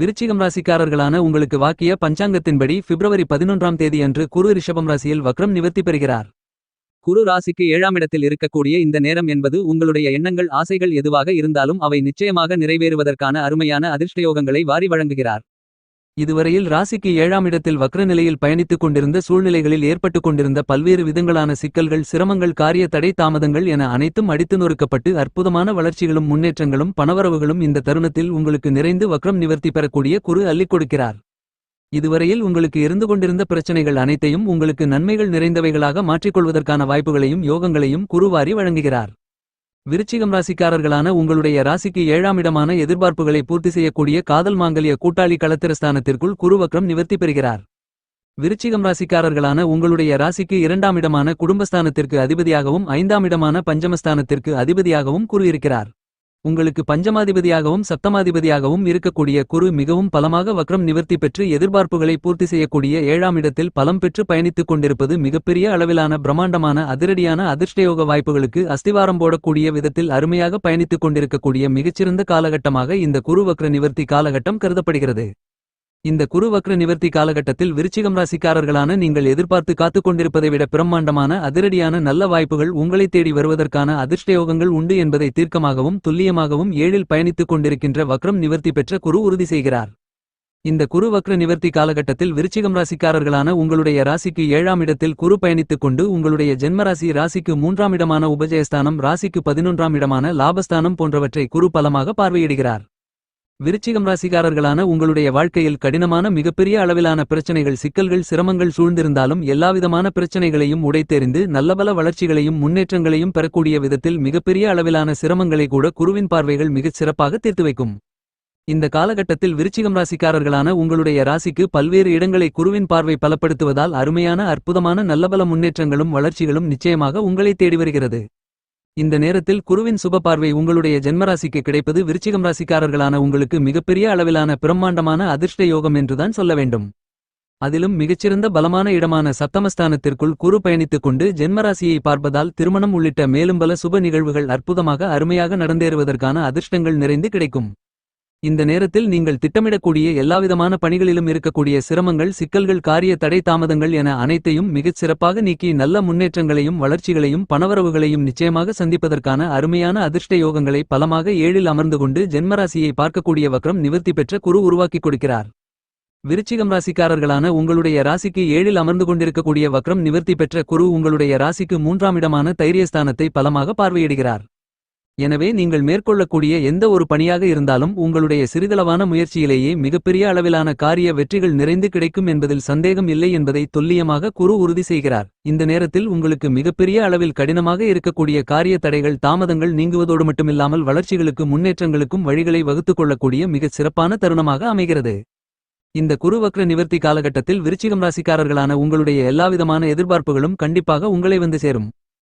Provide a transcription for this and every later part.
விருச்சிகம் ராசிக்காரர்களான உங்களுக்கு வாக்கிய பஞ்சாங்கத்தின்படி பிப்ரவரி பதினொன்றாம் தேதி அன்று குரு ரிஷபம் ராசியில் வக்ரம் நிவர்த்தி பெறுகிறார். குரு ராசிக்கு ஏழாம் இடத்தில் இருக்கக்கூடிய இந்த நேரம் என்பது உங்களுடைய எண்ணங்கள் ஆசைகள் எதுவாக இருந்தாலும் அவை நிச்சயமாக நிறைவேறுவதற்கான அருமையான அதிர்ஷ்டயோகங்களை வாரி வழங்குகிறார். இதுவரையில் ராசிக்கு ஏழாம் இடத்தில் வக்ர நிலையில் பயணித்துக் கொண்டிருந்த சூழ்நிலைகளில் ஏற்பட்டுக் கொண்டிருந்த பல்வேறு விதங்களான சிக்கல்கள் சிரமங்கள் காரிய தடை தாமதங்கள் என அனைத்தும் அடித்து நொறுக்கப்பட்டு அற்புதமான வளர்ச்சிகளும் முன்னேற்றங்களும் பணவரவுகளும் இந்த தருணத்தில் உங்களுக்கு நிறைந்து வக்ரம் நிவர்த்தி பெறக்கூடிய குரு அள்ளிக் கொடுக்கிறார். இதுவரையில் உங்களுக்கு இருந்து கொண்டிருந்த பிரச்சனைகள் அனைத்தையும் உங்களுக்கு நன்மைகள் நிறைந்தவைகளாக மாற்றிக்கொள்வதற்கான வாய்ப்புகளையும் யோகங்களையும் குருவாரி வழங்குகிறார். விருச்சிகம் ராசிக்காரர்களான உங்களுடைய ராசிக்கு ஏழாம் இடமான எதிர்பார்ப்புகளை பூர்த்தி செய்யக்கூடிய காதல் மாங்கல்ய கூட்டாளி களத்திரஸ்தானத்திற்குள் குருவக்ரம் நிவர்த்தி பெறுகிறார். விருச்சிகம் ராசிக்காரர்களான உங்களுடைய ராசிக்கு இரண்டாம் இடமான குடும்பஸ்தானத்திற்கு அதிபதியாகவும் ஐந்தாம் இடமான பஞ்சமஸ்தானத்திற்கு அதிபதியாகவும் குரு இருக்கிறார் உங்களுக்கு பஞ்சமாதிபதியாகவும் சப்தமாதிபதியாகவும் இருக்கக்கூடிய குரு மிகவும் பலமாக வக்ரம் நிவர்த்தி பெற்று எதிர்பார்ப்புகளை பூர்த்தி செய்யக்கூடிய ஏழாம் இடத்தில் பலம் பெற்று பயணித்துக் கொண்டிருப்பது மிகப்பெரிய அளவிலான பிரம்மாண்டமான அதிரடியான அதிர்ஷ்டயோக வாய்ப்புகளுக்கு அஸ்திவாரம் போடக்கூடிய விதத்தில் அருமையாக பயணித்துக் கொண்டிருக்கக்கூடிய மிகச்சிறந்த காலகட்டமாக இந்த குரு வக்ர நிவர்த்தி காலகட்டம் கருதப்படுகிறது. இந்த குரு வக்ர நிவர்த்தி காலகட்டத்தில் விருச்சிகம் ராசிக்காரர்களான நீங்கள் எதிர்பார்த்து காத்துக் கொண்டிருப்பதை விட பிரம்மாண்டமான அதிரடியான நல்ல வாய்ப்புகள் உங்களை தேடி வருவதற்கான அதிர்ஷ்டயோகங்கள் உண்டு என்பதை தீர்க்கமாகவும் துல்லியமாகவும் ஏழில் பயணித்துக் கொண்டிருக்கின்ற வக்ரம் நிவர்த்தி பெற்ற குரு உறுதி செய்கிறார். இந்த குரு வக்ர நிவர்த்தி காலகட்டத்தில் விருச்சிகம் ராசிக்காரர்களான உங்களுடைய ராசிக்கு ஏழாம் இடத்தில் குரு பயணித்துக் கொண்டு உங்களுடைய ஜென்மராசி ராசிக்கு மூன்றாம் இடமான உபஜயஸ்தானம் ராசிக்கு பதினொன்றாம் இடமான லாபஸ்தானம் போன்றவற்றை குரு பலமாக பார்வையிடுகிறார். விருச்சிகம் ராசிக்காரர்களான உங்களுடைய வாழ்க்கையில் கடினமான மிகப்பெரிய அளவிலான பிரச்சனைகள் சிக்கல்கள் சிரமங்கள் சூழ்ந்திருந்தாலும் எல்லாவிதமான பிரச்சனைகளையும் உடைத்தெறிந்து நல்லபல வளர்ச்சிகளையும் முன்னேற்றங்களையும் பெறக்கூடிய விதத்தில் மிகப்பெரிய அளவிலான சிரமங்களை கூட குருவின் பார்வைகள் மிகச் சிறப்பாக தீர்த்து வைக்கும். இந்த காலகட்டத்தில் விருச்சிகம் ராசிக்காரர்களான உங்களுடைய ராசிக்கு பல்வேறு இடங்களை குருவின் பார்வை பலப்படுத்துவதால் அருமையான அற்புதமான நல்லபல முன்னேற்றங்களும் வளர்ச்சிகளும் நிச்சயமாக உங்களை தேடி வருகிறது. இந்த நேரத்தில் குருவின் சுப பார்வை உங்களுடைய ஜென்மராசிக்கு கிடைப்பது விருச்சிகம் ராசிக்காரர்களான உங்களுக்கு மிகப்பெரிய அளவிலான பிரம்மாண்டமான அதிர்ஷ்ட யோகம் என்றுதான் சொல்ல வேண்டும். அதிலும் மிகச்சிறந்த பலமான இடமான சப்தமஸ்தானத்திற்குள் குரு பயணித்துக் கொண்டு ஜென்மராசியை பார்ப்பதால் திருமணம் உள்ளிட்ட மேலும் பல சுப நிகழ்வுகள் அற்புதமாக அருமையாக நடந்தேறுவதற்கான அதிர்ஷ்டங்கள் நிறைந்து கிடைக்கும். இந்த நேரத்தில் நீங்கள் திட்டமிடக்கூடிய எல்லாவிதமான பணிகளிலும் இருக்கக்கூடிய சிரமங்கள் சிக்கல்கள் காரிய தடை தாமதங்கள் என அனைத்தையும் மிகச் சிறப்பாக நீக்கி நல்ல முன்னேற்றங்களையும் வளர்ச்சிகளையும் பணவரவுகளையும் நிச்சயமாக சந்திப்பதற்கான அருமையான அதிர்ஷ்ட யோகங்களை பலமாக ஏழில் அமர்ந்து கொண்டு ஜென்மராசியை பார்க்கக்கூடிய வக்ரம் நிவர்த்தி பெற்ற குரு உருவாக்கிக் கொடுக்கிறார். விருச்சிகம் ராசிக்காரர்களான உங்களுடைய ராசிக்கு ஏழில் அமர்ந்து கொண்டிருக்கக்கூடிய வக்ரம் நிவர்த்தி பெற்ற குரு உங்களுடைய ராசிக்கு மூன்றாம் இடமான தைரியஸ்தானத்தை பலமாக பார்வையிடுகிறார். எனவே நீங்கள் மேற்கொள்ளக்கூடிய எந்த ஒரு பணியாக இருந்தாலும் உங்களுடைய சிறிதளவான முயற்சியிலேயே மிகப்பெரிய அளவிலான காரிய வெற்றிகள் நிறைந்து கிடைக்கும் என்பதில் சந்தேகம் இல்லை என்பதை துல்லியமாக குரு உறுதி செய்கிறார். இந்த நேரத்தில் உங்களுக்கு மிகப்பெரிய அளவில் கடினமாக இருக்கக்கூடிய காரிய தடைகள் தாமதங்கள் நீங்குவதோடு மட்டுமில்லாமல் வளர்ச்சிகளுக்கு முன்னேற்றங்களுக்கும் வழிகளை வகுத்துக் கொள்ளக்கூடிய மிகச் சிறப்பான தருணமாக அமைகிறது. இந்த குருவக்ர நிவர்த்தி காலகட்டத்தில் விருச்சிகம் ராசிக்காரர்களான உங்களுடைய எல்லாவிதமான எதிர்பார்ப்புகளும் கண்டிப்பாக உங்களை வந்து சேரும்.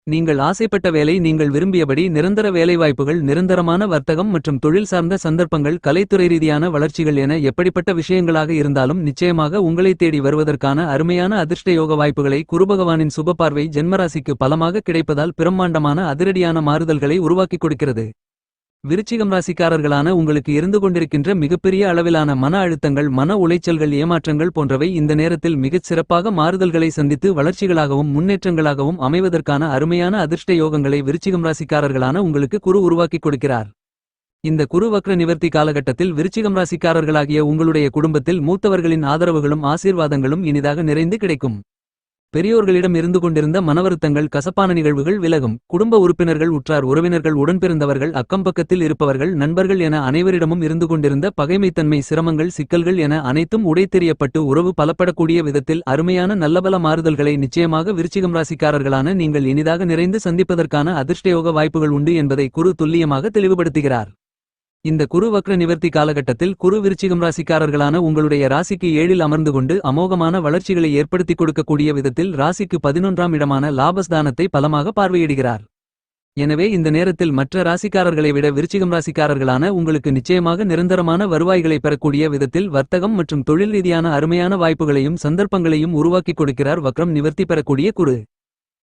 நீங்கள் ஆசைப்பட்ட வேலை நீங்கள் விரும்பியபடி நிரந்தர வேலைவாய்ப்புகள் நிரந்தரமான வர்த்தகம் மற்றும் தொழில் சார்ந்த சந்தர்ப்பங்கள் கலைத்துறை ரீதியான வளர்ச்சிகள் என எப்படிப்பட்ட விஷயங்களாக இருந்தாலும் நிச்சயமாக உங்களை தேடி வருவதற்கான அருமையான அதிர்ஷ்ட யோக வாய்ப்புகளை குருபகவானின் சுபபார்வை ஜென்மராசிக்கு பலமாக கிடைப்பதால் பிரம்மாண்டமான அதிரடியான மாறுதல்களை உருவாக்கிக் கொடுக்கிறது. விருச்சிகம் ராசிக்காரர்களான உங்களுக்கு இருந்து கொண்டிருக்கின்ற மிகப்பெரிய அளவிலான மன அழுத்தங்கள் மன உளைச்சல்கள் ஏமாற்றங்கள் போன்றவை இந்த நேரத்தில் மிகச் சிறப்பாக மாறுதல்களை சந்தித்து வளர்ச்சிகளாகவும் முன்னேற்றங்களாகவும் அமைவதற்கான அருமையான அதிர்ஷ்ட யோகங்களை விருச்சிகம் ராசிக்காரர்களான உங்களுக்கு குரு உருவாக்கிக் கொடுக்கிறார். இந்த குரு வக்ர நிவர்த்தி காலகட்டத்தில் விருச்சிகம் ராசிக்காரர்களாகிய உங்களுடைய குடும்பத்தில் மூத்தவர்களின் ஆதரவுகளும் ஆசீர்வாதங்களும் இனிதாக நிறைந்து கிடைக்கும். பெரியோர்களிடம் இருந்து கொண்டிருந்த மனவருத்தங்கள் கசப்பான நிகழ்வுகள் விலகும். குடும்ப உறுப்பினர்கள் உற்றார் உறவினர்கள் உடன்பிறந்தவர்கள் அக்கம்பக்கத்தில் இருப்பவர்கள் நண்பர்கள் என அனைவரிடமும் இருந்து கொண்டிருந்த பகைமைத்தன்மை சிரமங்கள் சிக்கல்கள் என அனைத்தும் உடைத்தெறியப்பட்டு உறவு பலப்படக்கூடிய விதத்தில் அருமையான நல்லபல மாறுதல்களை நிச்சயமாக விருச்சிகம் ராசிக்காரர்களான நீங்கள் இனிதாக நிறைந்து சந்திப்பதற்கான அதிர்ஷ்டயோக வாய்ப்புகள் உண்டு என்பதை குரு துல்லியமாக தெளிவுபடுத்துகிறார். இந்த குரு வக்ர நிவர்த்தி காலகட்டத்தில் குரு விருச்சிகம் ராசிக்காரர்களான உங்களுடைய ராசிக்கு ஏழில் அமர்ந்து கொண்டு அமோகமான வளர்ச்சிகளை ஏற்படுத்திக் கொடுக்கக்கூடிய விதத்தில் ராசிக்கு பதினொன்றாம் இடமான லாபஸ்தானத்தை பலமாக பார்வையிடுகிறார். எனவே இந்த நேரத்தில் மற்ற ராசிக்காரர்களை விட விருச்சிகம் ராசிக்காரர்களான உங்களுக்கு நிச்சயமாக நிரந்தரமான வருவாய்களை பெறக்கூடிய விதத்தில் வர்த்தகம் மற்றும் தொழில் ரீதியான அருமையான வாய்ப்புகளையும் சந்தர்ப்பங்களையும் உருவாக்கிக் கொடுக்கிறார் வக்ரம் நிவர்த்தி பெறக்கூடிய குரு.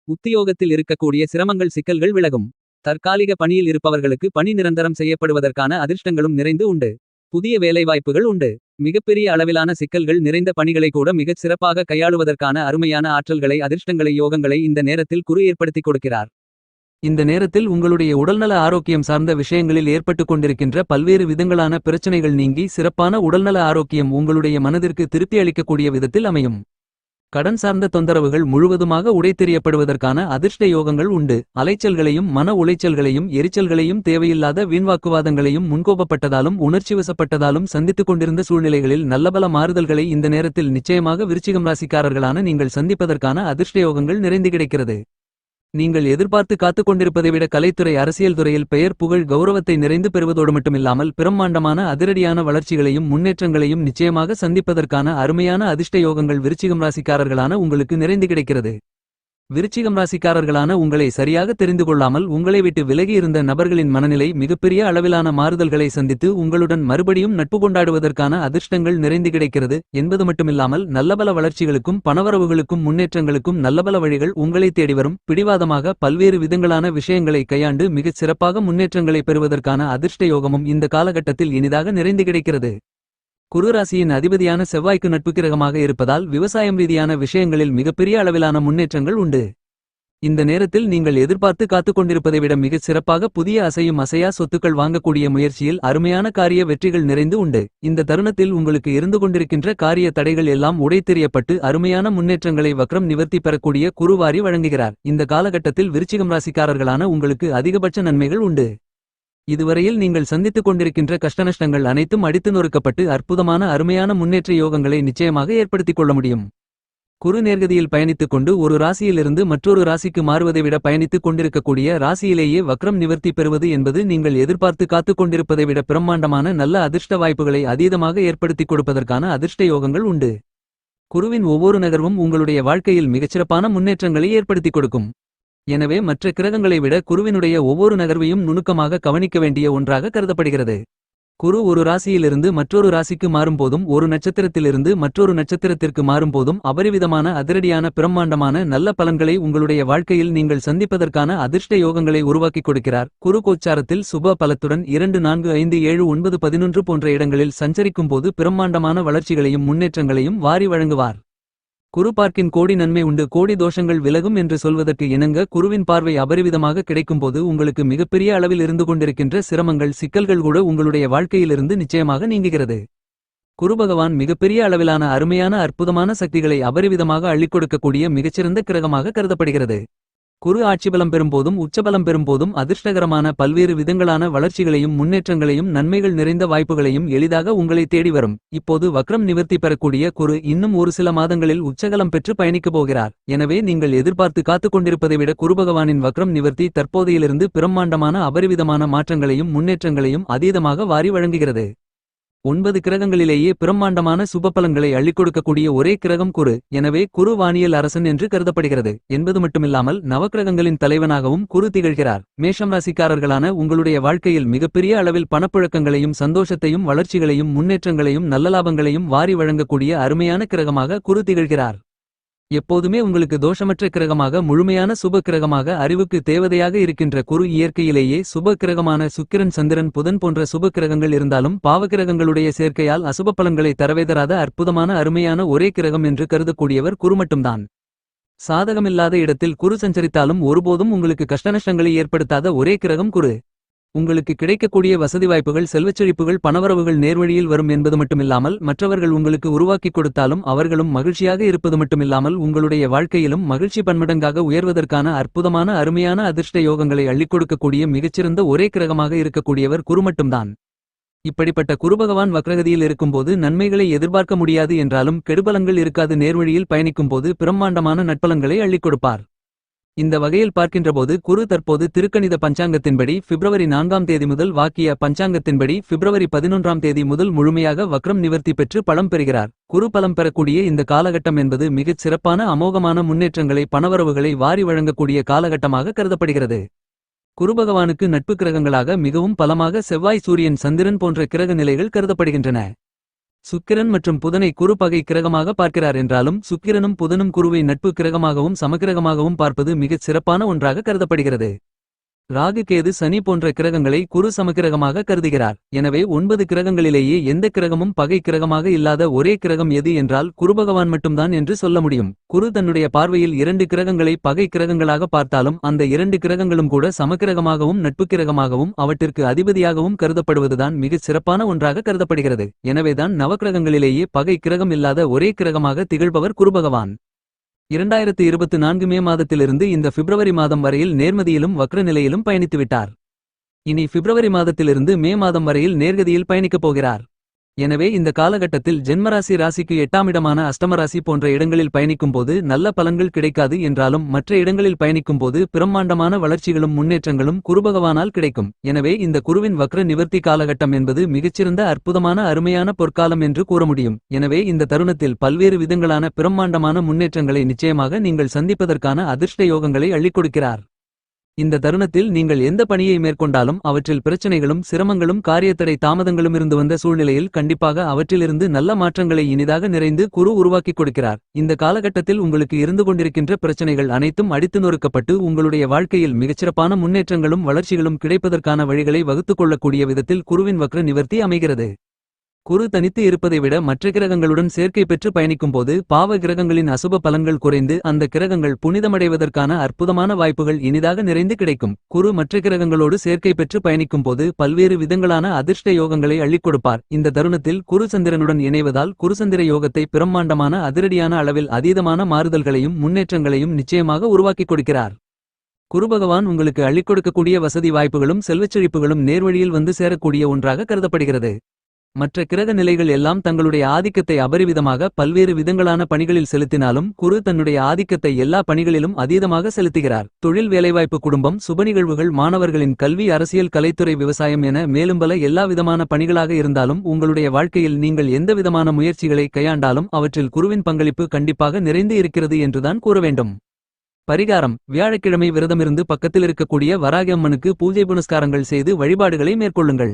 உத்தியோகத்தில் இருக்கக்கூடிய சிரமங்கள் சிக்கல்கள் விலகும். தற்காலிக பணியில் இருப்பவர்களுக்கு பணி நிரந்தரம் செய்யப்படுவதற்கான அதிர்ஷ்டங்களும் நிறைந்து உண்டு. புதிய வேலைவாய்ப்புகள் உண்டு. மிகப்பெரிய அளவிலான சிக்கல்கள் நிறைந்த பணிகளை கூட மிகச் சிறப்பாக கையாளுவதற்கான அருமையான ஆற்றல்களை அதிர்ஷ்டங்களை யோகங்களை இந்த நேரத்தில் குறு ஏற்படுத்திக் கொடுக்கிறார். இந்த நேரத்தில் உங்களுடைய உடல்நல ஆரோக்கியம் சார்ந்த விஷயங்களில் ஏற்பட்டுக் கொண்டிருக்கின்ற பல்வேறு விதங்களான பிரச்சனைகள் நீங்கி சிறப்பான உடல்நல ஆரோக்கியம் உங்களுடைய மனதிற்கு திருப்தி அளிக்கக்கூடிய விதத்தில் அமையும். கடன் சார்ந்த தொந்தரவுகள் முழுவதுமாக உடைத்தெறியப்படுவதற்கான அதிர்ஷ்ட யோகங்கள் உண்டு. அலைச்சல்களையும் மன உளைச்சல்களையும் எரிச்சல்களையும் தேவையில்லாத வீண்வாக்குவாதங்களையும் முன்கோபப்பட்டதாலும் உணர்ச்சிவசப்பட்டதாலும் சந்தித்துக் கொண்டிருந்த சூழ்நிலைகளில் நல்லபல மாறுதல்களை இந்த நேரத்தில் நிச்சயமாக விருச்சிகம் ராசிக்காரர்களான நீங்கள் சந்திப்பதற்கான அதிர்ஷ்ட யோகங்கள் நிறைந்து கிடைக்கிறது. நீங்கள் எதிர்பார்த்து காத்துக் கொண்டிருப்பதை விட கலைத்துறை அரசியல் துறையில் பெயர் புகழ் கௌரவத்தை நிறைந்து பெறுவதோடு மட்டுமில்லாமல் பிரம்மாண்டமான அதிரடியான வளர்ச்சிகளையும் முன்னேற்றங்களையும் நிச்சயமாக சந்திப்பதற்கான அருமையான அதிர்ஷ்ட யோகங்கள் விருச்சிகம் ராசிக்காரர்களான உங்களுக்கு நிறைந்து கிடைக்கிறது. விருச்சிகம் ராசிக்காரர்களான உங்களை சரியாக தெரிந்து கொள்ளாமல் உங்களை விட்டு விலகி இருந்த நபர்களின் மனநிலை மிகப்பெரிய அளவிலான மாறுதல்களை சந்தித்து உங்களுடன் மறுபடியும் நட்பு கொண்டாடுவதற்கான அதிர்ஷ்டங்கள் நிறைந்து கிடைக்கிறது. என்பது மட்டுமில்லாமல் நல்லபல வளர்ச்சிகளுக்கும் பணவரவுகளுக்கும் முன்னேற்றங்களுக்கும் நல்லபல வழிகள் உங்களை தேடி வரும். பிடிவாதமாக பல்வேறு விதங்களான விஷயங்களை கையாண்டு மிகச் சிறப்பாக முன்னேற்றங்களை பெறுவதற்கான அதிர்ஷ்ட யோகமும் இந்த காலகட்டத்தில் இனிதாக நிறைந்து கிடைக்கிறது. குருராசியின் அதிபதியான செவ்வாய்க்கு நட்பு கிரகமாக இருப்பதால் விவசாயம் ரீதியான விஷயங்களில் மிகப்பெரிய அளவிலான முன்னேற்றங்கள் உண்டு. இந்த நேரத்தில் நீங்கள் எதிர்பார்த்து காத்துக் கொண்டிருப்பதை விட மிகச் சிறப்பாக புதிய அசையும் அசையா சொத்துக்கள் வாங்கக்கூடிய முயற்சியில் அருமையான காரிய வெற்றிகள் நிறைந்து உண்டு. இந்த தருணத்தில் உங்களுக்கு இருந்து கொண்டிருக்கின்ற காரிய தடைகள் எல்லாம் உடைத்தெறியப்பட்டு அருமையான முன்னேற்றங்களை வக்ரம் நிவர்த்தி பெறக்கூடிய குருவாரி வழங்குகிறார். இந்த காலகட்டத்தில் விருச்சிகம் ராசிக்காரர்களான உங்களுக்கு அதிகபட்ச நன்மைகள் உண்டு. இதுவரையில் நீங்கள் சந்தித்துக் கொண்டிருக்கின்ற கஷ்டநஷ்டங்கள் அனைத்தும் அடித்து நொறுக்கப்பட்டு அற்புதமான அருமையான முன்னேற்ற யோகங்களை நிச்சயமாக ஏற்படுத்திக் கொள்ள முடியும். குறு நேர்கதியில் பயணித்துக் கொண்டு ஒரு ராசியிலிருந்து மற்றொரு ராசிக்கு மாறுவதை விட பயணித்துக் கொண்டிருக்கக்கூடிய ராசியிலேயே வக்ரம் நிவர்த்தி பெறுவது என்பது நீங்கள் எதிர்பார்த்து காத்துக் கொண்டிருப்பதை விட பிரம்மாண்டமான நல்ல அதிர்ஷ்ட வாய்ப்புகளை அதீதமாக ஏற்படுத்திக் கொடுப்பதற்கான அதிர்ஷ்ட யோகங்கள் உண்டு. குருவின் ஒவ்வொரு நகர்வும் உங்களுடைய வாழ்க்கையில் மிகச்சிறப்பான முன்னேற்றங்களை ஏற்படுத்திக் கொடுக்கும். எனவே மற்ற கிரகங்களை விட குருவினுடைய ஒவ்வொரு நகர்வையும் நுணுக்கமாக கவனிக்க வேண்டிய ஒன்றாக கருதப்படுகிறது. குரு ஒரு ராசியிலிருந்து மற்றொரு ராசிக்கு மாறும்போதும் ஒரு நட்சத்திரத்திலிருந்து மற்றொரு நட்சத்திரத்திற்கு மாறும்போதும் அபரிவிதமான அதிரடியான பிரம்மாண்டமான நல்ல பலன்களை உங்களுடைய வாழ்க்கையில் நீங்கள் சந்திப்பதற்கான அதிர்ஷ்ட யோகங்களை உருவாக்கிக் கொடுக்கிறார். குரு கோச்சாரத்தில் சுப பலத்துடன் இரண்டு நான்கு ஐந்து ஏழு ஒன்பது பதினொன்று போன்ற இடங்களில் சஞ்சரிக்கும் போது பிரம்மாண்டமான வளர்ச்சிகளையும் முன்னேற்றங்களையும் வாரி வழங்குவார். குரு பார்க்கின் கோடி நன்மை உண்டு. கோடி தோஷங்கள் விலகும் என்று சொல்வதற்கு இணங்க குருவின் பார்வை அபரிவிதமாக கிடைக்கும்போது உங்களுக்கு மிகப்பெரிய அளவில் இருந்து கொண்டிருக்கின்ற சிரமங்கள் சிக்கல்கள் கூட உங்களுடைய வாழ்க்கையிலிருந்து நிச்சயமாக நீங்குகிறது. குரு பகவான் மிகப்பெரிய அளவிலான அருமையான அற்புதமான சக்திகளை அபரிவிதமாக அள்ளிக் கொடுக்கக்கூடிய மிகச்சிறந்த கிரகமாக கருதப்படுகிறது. குரு ஆட்சிபலம் பெறும்போதும் உச்சபலம் பெறும்போதும் அதிர்ஷ்டகரமான பல்வேறு விதங்களான வளர்ச்சிகளையும் முன்னேற்றங்களையும் நன்மைகள் நிறைந்த வாய்ப்புகளையும் எளிதாக உங்களை தேடி வரும். இப்போது வக்ரம் நிவர்த்தி பெறக்கூடிய குரு இன்னும் ஒரு சில மாதங்களில் உச்சகலம் பெற்று பயணிக்கப் போகிறார். எனவே நீங்கள் எதிர்பார்த்து காத்துக் கொண்டிருப்பதை விட குரு பகவானின் வக்ரம் நிவர்த்தி தற்போதையிலிருந்து பிரம்மாண்டமான அபரிவிதமான மாற்றங்களையும் முன்னேற்றங்களையும் அதீதமாக வாரி வழங்குகிறது. ஒன்பது கிரகங்களிலேயே பிரம்மாண்டமான சுபபலன்களை அள்ளிக் கொடுக்கக்கூடிய ஒரே கிரகம் குரு எனவே குரு வானியல் அரசன் என்று கருதப்படுகிறது. என்பது மட்டுமில்லாமல் நவக்கிரகங்களின் தலைவனாகவும் குரு திகழ்கிறார். மேஷம் ராசிக்காரர்களான உங்களுடைய வாழ்க்கையில் மிகப்பெரிய அளவில் பணப்புழக்கங்களையும் சந்தோஷத்தையும் வளர்ச்சிகளையும் முன்னேற்றங்களையும் நல்ல லாபங்களையும் வாரி வழங்கக்கூடிய அருமையான கிரகமாக குரு திகழ்கிறார். எப்போதுமே உங்களுக்கு தோஷமற்ற கிரகமாக முழுமையான சுப கிரகமாக அறிவுக்கு தேவதையாக இருக்கின்ற குரு இயற்கையிலேயே சுப கிரகமான சுக்கிரன் சந்திரன் புதன் போன்ற சுப கிரகங்கள் இருந்தாலும் பாவகிரகங்களுடைய சேர்க்கையால் அசுப பலன்களை தரவேதராத அற்புதமான அருமையான ஒரே கிரகம் என்று கருதக்கூடியவர் குரு மட்டும்தான். சாதகமில்லாத இடத்தில் குரு சஞ்சரித்தாலும் ஒருபோதும் உங்களுக்கு கஷ்டநஷ்டங்களை ஏற்படுத்தாத ஒரே கிரகம் குரு. உங்களுக்கு கிடைக்கக்கூடிய வசதி வாய்ப்புகள் செல்வச்செழிப்புகள் பணவரவுகள் நேர்வழியில் வரும் என்பது மட்டுமில்லாமல் மற்றவர்கள் உங்களுக்கு உருவாக்கிக் கொடுத்தாலும் அவர்களும் மகிழ்ச்சியாக இருப்பது மட்டுமில்லாமல் உங்களுடைய வாழ்க்கையிலும் மகிழ்ச்சி பன்மடங்காக உயர்வதற்கான அற்புதமான அருமையான அதிர்ஷ்ட யோகங்களை அள்ளிக் கொடுக்கக்கூடிய மிகச்சிறந்த ஒரே கிரகமாக இருக்கக்கூடியவர் குரு மட்டும்தான். இப்படிப்பட்ட குருபகவான் வக்ரகதியில் இருக்கும்போது நன்மைகளை எதிர்பார்க்க முடியாது என்றாலும் கெடுபலங்கள் இருக்காது நேர்வழியில் பயணிக்கும்போது பிரம்மாண்டமான நட்பலங்களை அள்ளிக் கொடுப்பார். இந்த வகையில் பார்க்கின்றபோது குரு தற்போது திருக்கணித பஞ்சாங்கத்தின்படி பிப்ரவரி நான்காம் தேதி முதல் வாக்கிய பஞ்சாங்கத்தின்படி பிப்ரவரி பதினொன்றாம் தேதி முதல் முழுமையாக வக்ரம் நிவர்த்தி பெற்று பலம் பெறுகிறார். குரு பலம் பெறக்கூடிய இந்த காலகட்டம் என்பது மிகச் சிறப்பான அமோகமான முன்னேற்றங்களை பணவரவுகளை வாரி வழங்கக்கூடிய காலகட்டமாக கருதப்படுகிறது. குருபகவானுக்கு நட்பு கிரகங்களாக மிகவும் பலமாக செவ்வாய் சூரியன் சந்திரன் போன்ற கிரக நிலைகள் கருதப்படுகின்றன. சுக்கிரன் மற்றும் புதனை குரு பகை கிரகமாக பார்க்கிறார் என்றாலும் சுக்கிரனும் புதனும் குருவை நட்பு கிரகமாகவும் சமக்கிரகமாகவும் பார்ப்பது மிகச் சிறப்பான ஒன்றாக கருதப்படுகிறது. ராகு கேது சனி போன்ற கிரகங்களை குரு சமக்கிரகமாக கருதுகிறார். எனவே ஒன்பது கிரகங்களிலேயே எந்த கிரகமும் பகை கிரகமாக இல்லாத ஒரே கிரகம் எது என்றால் குரு பகவான் மட்டும்தான் என்று சொல்ல முடியும். குரு தன்னுடைய பார்வையில் இரண்டு கிரகங்களை பகை கிரகங்களாக பார்த்தாலும் அந்த இரண்டு கிரகங்களும் கூட சமக்கிரகமாகவும் நட்பு கிரகமாகவும் அவற்றிற்கு அதிபதியாகவும் கருதப்படுவதுதான் மிகச் சிறப்பான ஒன்றாக கருதப்படுகிறது. எனவேதான் நவக்கிரகங்களிலேயே பகை கிரகம் இல்லாத ஒரே கிரகமாக திகழ்பவர் குருபகவான் இரண்டாயிரத்து இருபத்து நான்கு மே மாதத்திலிருந்து இந்த பிப்ரவரி மாதம் வரையில் நேர்மதியிலும் வக்ர நிலையிலும் பயணித்துவிட்டார். இனி பிப்ரவரி மாதத்திலிருந்து மே மாதம் வரையில் நேர்கதியில் பயணிக்கப் போகிறார். எனவே இந்த காலகட்டத்தில் ஜென்மராசி ராசிக்கு எட்டாம் இடமான அஷ்டமராசி போன்ற இடங்களில் பயணிக்கும்போது நல்ல பலன்கள் கிடைக்காது என்றாலும் மற்ற இடங்களில் பயணிக்கும்போது பிரம்மாண்டமான வளர்ச்சிகளும் முன்னேற்றங்களும் குருபகவானால் கிடைக்கும். எனவே இந்த குருவின் வக்ர நிவர்த்தி காலகட்டம் என்பது மிகச்சிறந்த அற்புதமான அருமையான பொற்காலம் என்று கூற முடியும். எனவே இந்த தருணத்தில் பல்வேறு விதங்களான பிரம்மாண்டமான முன்னேற்றங்களை நிச்சயமாக நீங்கள் சந்திப்பதற்கான அதிர்ஷ்ட யோகங்களை அள்ளிக் கொடுக்கிறார். இந்த தருணத்தில் நீங்கள் எந்த பணியை மேற்கொண்டாலும் அவற்றில் பிரச்சனைகளும் சிரமங்களும் காரியத்தடை தாமதங்களும் இருந்து வந்த சூழ்நிலையில் கண்டிப்பாக அவற்றிலிருந்து நல்ல மாற்றங்களை இனிதாக நிறைந்து குரு உருவாக்கிக் கொடுக்கிறார். இந்த காலகட்டத்தில் உங்களுக்கு இருந்து கொண்டிருக்கின்ற பிரச்சனைகள் அனைத்தும் அடித்து நொறுக்கப்பட்டு உங்களுடைய வாழ்க்கையில் மிகச்சிறப்பான முன்னேற்றங்களும் வளர்ச்சிகளும் கிடைப்பதற்கான வழிகளை வகுத்துக் கொள்ளக்கூடிய விதத்தில் குருவின் வக்ர நிவர்த்தி அமைகிறது. குரு தனித்து இருப்பதை விட மற்ற கிரகங்களுடன் சேர்க்கை பெற்று பயணிக்கும்போது பாவ கிரகங்களின் அசுப பலன்கள் குறைந்து அந்த கிரகங்கள் புனிதமடைவதற்கான அற்புதமான வாய்ப்புகள் இனிதாக நிறைந்து கிடைக்கும். குரு மற்ற கிரகங்களோடு சேர்க்கை பெற்று பயணிக்கும்போது பல்வேறு விதங்களான அதிர்ஷ்ட யோகங்களை அள்ளிக் கொடுப்பார். இந்த தருணத்தில் குரு சந்திரனுடன் இணைவதால் குருசந்திர யோகத்தை பிரம்மாண்டமான அதிரடியான அளவில் அதீதமான மாறுதல்களையும் முன்னேற்றங்களையும் நிச்சயமாக உருவாக்கிக் கொடுக்கிறார். குருபகவான் உங்களுக்கு அள்ளிக் கொடுக்கக்கூடிய வசதி வாய்ப்புகளும் செல்வச்செழிப்புகளும் நேர்வழியில் வந்து சேரக்கூடிய ஒன்றாக கருதப்படுகிறது. மற்ற கிரக நிலைகள் எல்லாம் தங்களுடைய ஆதிக்கத்தை அபரிவிதமாக பல்வேறு விதங்களான பணிகளில் செலுத்தினாலும் குரு தன்னுடைய ஆதிக்கத்தை எல்லா பணிகளிலும் அதீதமாக செலுத்துகிறார். தொழில் வேலைவாய்ப்பு குடும்பம் சுப நிகழ்வுகள் மாணவர்களின் கல்வி அரசியல் கலைத்துறை விவசாயம் என மேலும் பல எல்லா விதமான பணிகளாக இருந்தாலும் உங்களுடைய வாழ்க்கையில் நீங்கள் எந்த விதமான முயற்சிகளை கையாண்டாலும் அவற்றில் குருவின் பங்களிப்பு கண்டிப்பாக நிறைந்து இருக்கிறது என்றுதான் கூற வேண்டும். பரிகாரம். வியாழக்கிழமை விரதமிருந்து பக்கத்தில் இருக்கக்கூடிய வராகி அம்மனுக்கு பூஜை புனஸ்காரங்கள் செய்து வழிபாடுகளை மேற்கொள்ளுங்கள்.